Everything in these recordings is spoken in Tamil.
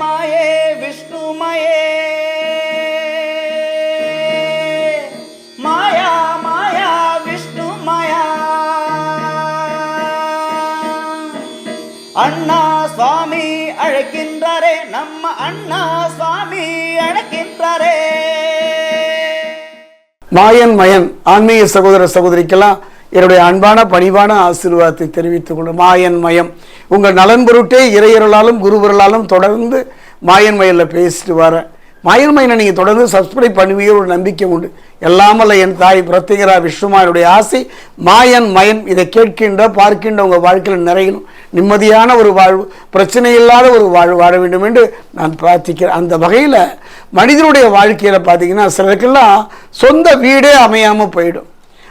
மாயே விஷ்ணுமயே. மாயா மாயா விஷ்ணுமயா. அண்ணா சுவாமி அழைக்கின்றாரே நம்ம அண்ணா சுவாமி அழைக்கின்றாரே. மாயன் மயன் ஆன்மீக சகோதர சகோதரிக்கெல்லாம் என்னுடைய அன்பான பணிவான ஆசீர்வாதத்தை தெரிவித்துக் கொள்ளும் மாயன் மயம் உங்கள் நலன் பொருட்டே இறையருளாலும் குருவருளாலும் தொடர்ந்து மாயன்மயலில் பேசிட்டு வரேன் மாயன் மயனை நீங்கள் தொடர்ந்து சப்ஸ்கிரைப் பண்ணுவீங்க ஒரு நம்பிக்கை உண்டு. எல்லாமல்ல என் தாய் பிரத்திகரா விஷ்ணுமானுடைய ஆசை மாயன் மயன் இதை கேட்கின்ற பார்க்கின்ற உங்கள் வாழ்க்கையில் நிறையணும். நிம்மதியான ஒரு வாழ்வு பிரச்சனை இல்லாத ஒரு வாழ்வு வாழ வேண்டும் என்று நான் பிரார்த்திக்கிறேன். அந்த வகையில் மனிதனுடைய வாழ்க்கையில் பார்த்தீங்கன்னா சிலருக்கெல்லாம் சொந்த வீடே அமையாமல் போயிடும்.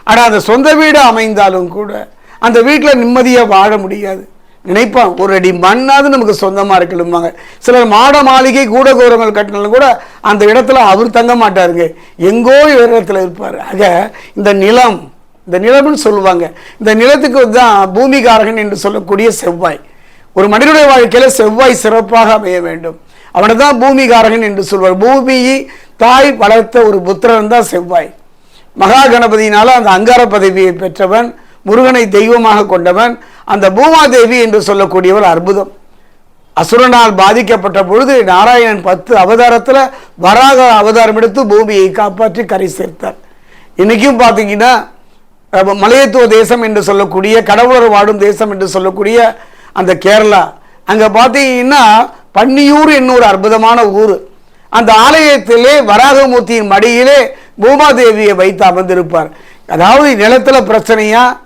ஆனால் அந்த சொந்த வீடு அமைந்தாலும் கூட அந்த வீட்டில் நிம்மதியாக வாழ முடியாது. நினைப்பான் ஒரு அடி மண்ணாவது நமக்கு சொந்தமாக இருக்கணும்பாங்க. சிலர் மாட மாளிகை கூட கோரங்கள் கட்டினாலும் கூட அந்த இடத்துல அவர் தங்க மாட்டாருங்க. எங்கோ ஒரு இடத்துல இருப்பார். ஆக இந்த நிலம் இந்த நிலம்னு சொல்லுவாங்க. இந்த நிலத்துக்கு தான் பூமிகாரகன் என்று சொல்லக்கூடிய செவ்வாய். ஒரு மனிதனுடைய வாழ்க்கையில் செவ்வாய் சிறப்பாக அமைய வேண்டும். அவனை தான் பூமிகாரகன் என்று சொல்வார். பூமியை தாய் வளர்த்த ஒரு புத்திரன் தான் செவ்வாய். மகா கணபதியினால் அந்த அங்கார பதவியை பெற்றவன் முருகனை தெய்வமாக கொண்டவன் அந்த பூமாதேவி என்று சொல்லக்கூடியவர் அற்புதம். அசுரனால் பாதிக்கப்பட்ட பொழுது நாராயணன் பத்து அவதாரத்தில் வராக அவதாரம் எடுத்து பூமியை காப்பாற்றி கரை சேர்த்தார். இன்றைக்கும் பார்த்தீங்கன்னா மலையத்துவ தேசம் என்று சொல்லக்கூடிய கடவுளர் வாடும் தேசம் என்று சொல்லக்கூடிய அந்த கேரளா. அங்கே பார்த்தீங்கன்னா பன்னியூர் என்னொரு அற்புதமான ஊர். அந்த ஆலயத்திலே வராகமூர்த்தியின் மடியிலே பூமாதேவியை வைத்து அமர்ந்திருப்பார். அதாவது நிலத்துல பிரச்சனையா?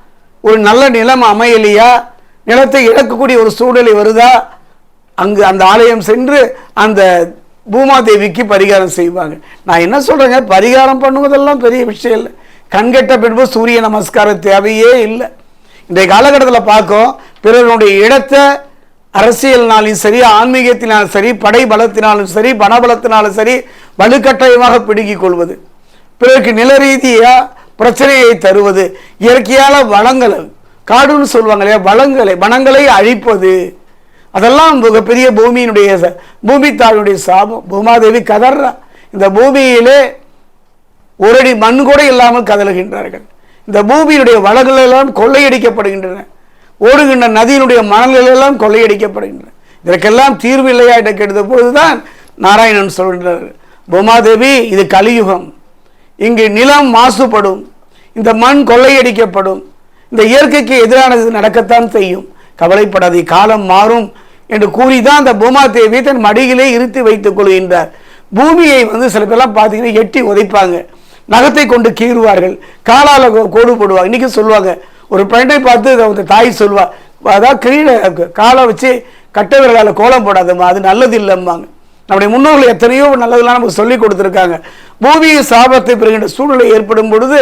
ஒரு நல்ல நிலம் அமையலையா? நிலத்தை இழக்கக்கூடிய ஒரு சூழ்நிலை வருதா? அங்கு அந்த ஆலயம் சென்று அந்த பூமாதேவிக்கு பரிகாரம் செய்வாங்க. நான் என்ன சொல்கிறேங்க பரிகாரம் பண்ணுவதெல்லாம் பெரிய விஷயம் இல்லை. கண்கெட்ட பின்பு சூரிய நமஸ்காரம் தேவையே இல்லை. இன்றைய காலகட்டத்தில் பார்க்கும் பிறருடைய இடத்தை அரசியல்னாலும் சரி ஆன்மீகத்தினாலும் சரி படை பலத்தினாலும் சரி பணபலத்தினாலும் சரி வலுக்கட்டாயமாக பிடுங்கிக் கொள்வது. பிறகு நிலரீதியாக பிரச்சனையை தருவது இயற்கையால் வளங்களை காடுன்னு சொல்லுவாங்க இல்லையா வளங்களை வனங்களை அழிப்பது. அதெல்லாம் மிகப்பெரிய பூமியினுடைய பூமி தாயுடைய சாபம். பூமாதேவி கதறா. இந்த பூமியிலே ஒரு அடி மண் கூட இல்லாமல் கதறுகின்றார்கள். இந்த பூமியினுடைய வளங்கள் எல்லாம் கொள்ளையடிக்கப்படுகின்றன. ஓடுகின்ற நதியினுடைய மணல்கள் எல்லாம் கொள்ளையடிக்கப்படுகின்றன. இதற்கெல்லாம் தீர்வு இல்லையா என்று கேட்ட பொழுதுதான் நாராயணன் சொல்கின்றார். பூமாதேவி இது கலியுகம். இங்கு நிலம் மாசுபடும் இந்த மண் கொள்ளையடிக்கப்படும் இந்த இயற்கைக்கு எதிரானது நடக்கத்தான் செய்யும். கவலைப்படாதே காலம் மாறும் என்று கூறிதான் அந்த பூமா தேவியை தன் மடியிலே இருத்தி வைத்துக் கொள்கின்றார். பூமியை வந்து சில பேர்லாம் பார்த்தீங்கன்னா எட்டி உதைப்பாங்க. நகத்தை கொண்டு கீறுவார்கள். காலால கோ- கோடு போடுவாங்க. இன்னைக்கு சொல்லுவாங்க. ஒரு பெண்ணை பார்த்து அவங்க தாய் சொல்வா அதாவது கீழே காலை வச்சு கட்ட விரலால் கோலம் போடாதம்மா. அது நல்லது இல்லைம்மாங்க நம்முடைய முன்னோர்கள் எத்தனையோ நல்லதெல்லாம் நமக்கு சொல்லி கொடுத்துருக்காங்க. பூமியை சாபத்தை பெறுகின்ற சூழ்நிலை ஏற்படும் பொழுது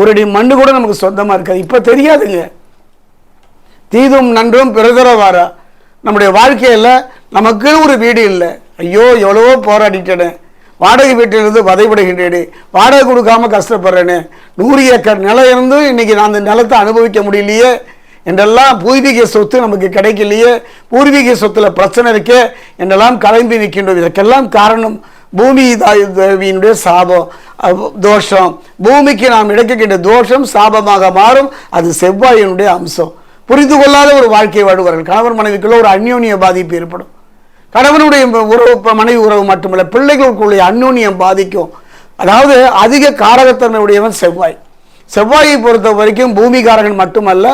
ஒரு அடி மண்ணு கூட நமக்கு சொந்தமாக இருக்காது. இப்போ தெரியாதுங்க. தீதும் நன்றும் பிறதரவாரா நம்முடைய வாழ்க்கையில் நமக்கு ஒரு வீடு இல்லை. ஐயோ எவ்வளவோ போராடிட்டேனே. வாடகை வீட்டிலிருந்து வதைபடுகின்றேனே. வாடகை கொடுக்காம கஷ்டப்படுறேனே. நூறு ஏக்கர் நிலம் இருந்தும் இன்றைக்கி நான் அந்த நிலத்தை அனுபவிக்க முடியலையே என்றெல்லாம் பூர்வீக சொத்து நமக்கு கிடைக்கலையே. பூர்வீக சொத்துல பிரச்சனை இருக்கே என்றெல்லாம் கலம்பி நிற்கின்றோம். இதற்கெல்லாம் காரணம் பூமி தேவியினுடைய சாபம் தோஷம். பூமிக்கு நாம் இழைக்கின்ற தோஷம் சாபமாக மாறும். அது செவ்வாயினுடைய அம்சம். புரிந்து கொள்ளாத ஒரு வாழ்க்கை வாழ்வார்கள் கணவன் மனைவிக்குள்ள ஒரு அந்யோன்ய பாதிப்பு ஏற்படும். கணவனுடைய உறவு மனைவி உறவு மட்டுமல்ல பிள்ளைகளுக்குள்ள அந்யோன்யம் பாதிக்கும். அதாவது அதிக காரகத்தன்மை உடையவன் செவ்வாய். செவ்வாயை பொறுத்த வரைக்கும் பூமிகாரகன் மட்டுமல்ல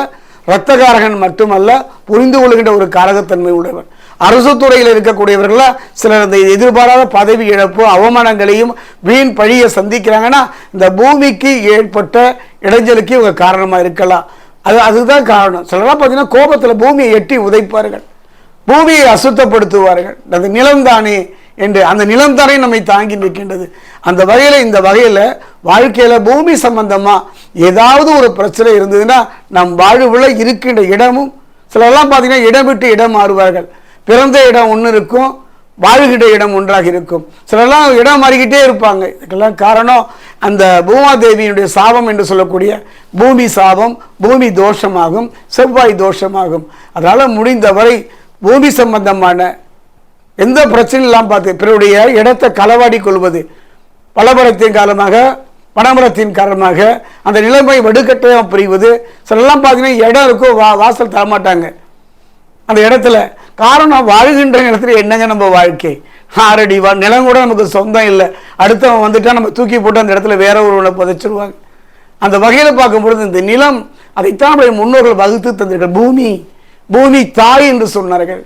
இரத்தகாரகன் மட்டுமல்ல புரிந்து கொள்கின்ற ஒரு காரகத்தன்மை உடையவன். அரசு துறையில் இருக்கக்கூடியவர்கள சிலர் இந்த எதிர்பாராத பதவி இழப்பு அவமானங்களையும் வீண் பழியை சந்திக்கிறாங்கன்னா இந்த பூமிக்கு ஏற்பட்ட இடைஞ்சலுக்கு இவங்க காரணமாக இருக்கலாம். அது அதுதான் காரணம். சிலர்லாம் பார்த்தீங்கன்னா கோபத்தில் பூமியை எட்டி உதைப்பார்கள். பூமியை அசுத்தப்படுத்துவார்கள். அது நிலம்தானே என்று அந்த நிலம்தானே நம்மை தாங்கி நிற்கின்றது. அந்த வகையில் இந்த வகையில் வாழ்க்கையில் பூமி சம்பந்தமாக ஏதாவது ஒரு பிரச்சனை இருந்ததுன்னா நம் வாழ்வில் இருக்கின்ற இடமும் சிலரெல்லாம் பார்த்தீங்கன்னா இடம் விட்டு இடம் மாறுவார்கள். பிறந்த இடம் ஒன்று இருக்கும் வாழ்கிட்ட இடம் ஒன்றாக இருக்கும். சிலலாம் இடம் மாறிக்கிட்டே இருப்பாங்க. இதுக்கெல்லாம் காரணம் அந்த பூமாதேவியினுடைய சாபம் என்று சொல்லக்கூடிய பூமி சாபம் பூமி தோஷமாகும் செவ்வாய் தோஷமாகும். அதனால் முடிந்தவரை பூமி சம்பந்தமான எந்த பிரச்சனையும் இல்லாமல் பார்த்து பிறருடைய இடத்தை களவாடி கொள்வது. பலபரத்தின் காலமாக பணமரத்தின் காரணமாக அந்த நிலைமை வடுக்கட்டையாக புரிவது. சிலலாம் பார்த்தீங்கன்னா இடம் இருக்கும் வா வாசல் தரமாட்டாங்க. அந்த இடத்துல காரணம் வாழ்கின்ற நேரத்தில் என்னங்க நம்ம வாழ்க்கை? ஆறடி வா நிலம் கூட நமக்கு சொந்தம் இல்லை. அடுத்தவன் வந்துட்டா நம்ம தூக்கி போட்டு அந்த இடத்துல வேற ஒருவனை புதைச்சிருவாங்க. அந்த வகையில் பார்க்கும்பொழுது இந்த நிலம் அதைத்தான் நம்முடைய முன்னோர்கள் வகுத்து தந்திருக்கிறார் பூமி பூமி தாய் என்று சொன்னார்கள்.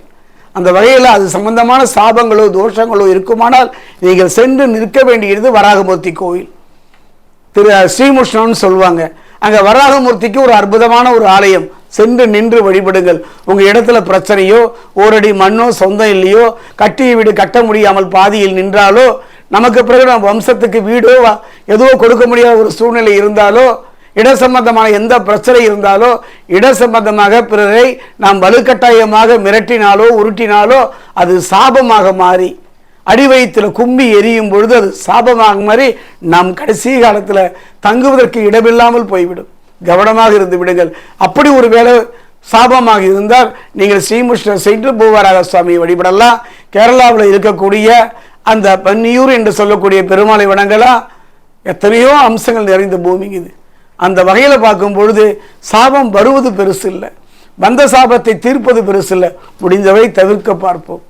அந்த வகையில் அது சம்பந்தமான சாபங்களோ தோஷங்களோ இருக்குமானால் நீங்கள் சென்று நிற்க வேண்டியது வராகமூர்த்தி கோவில். திரு ஸ்ரீமுஷ்ணன் சொல்லுவாங்க. அங்கே வராகமூர்த்திக்கு ஒரு அற்புதமான ஒரு ஆலயம். சென்று நின்று வழிபடுங்கள். உங்கள் இடத்துல பிரச்சனையோ ஓரடி மண்ணோ சொந்தம் இல்லையோ கட்டிய வீடு கட்ட முடியாமல் பாதியில் நின்றாலோ நமக்கு பிறகு நம்ம வம்சத்துக்கு வீடோ எதுவோ கொடுக்க முடியாத ஒரு சூழ்நிலை இருந்தாலோ இட சம்பந்தமான எந்த பிரச்சனை இருந்தாலோ இட சம்பந்தமாக பிறரை நாம் வலுக்கட்டாயமாக மிரட்டினாலோ உருட்டினாலோ அது சாபமாக மாறி அடிவயத்தில் கும்பி எரியும் பொழுது அது சாபமாக மாறி நாம் கடைசி காலத்தில் தங்குவதற்கு இடமில்லாமல் போய்விடும். கவனமாக இருந்து விடுங்கள். அப்படி ஒரு வேலை சாபமாக இருந்தால் நீங்கள் ஸ்ரீமுஷ்ணர் சென்று பூவராக சுவாமியை வழிபடலாம். கேரளாவில் இருக்கக்கூடிய அந்த பன்னியூர் என்று சொல்லக்கூடிய பெருமாளை வணங்கலாம் எத்தனையோ அம்சங்கள் நிறைந்த பூமி இது. அந்த வகையில் பார்க்கும் பொழுது சாபம் வருவது பெருசு இல்லை வந்த சாபத்தை தீர்ப்பது பெருசு இல்லை முடிந்தவை தவிர்க்க பார்ப்போம்.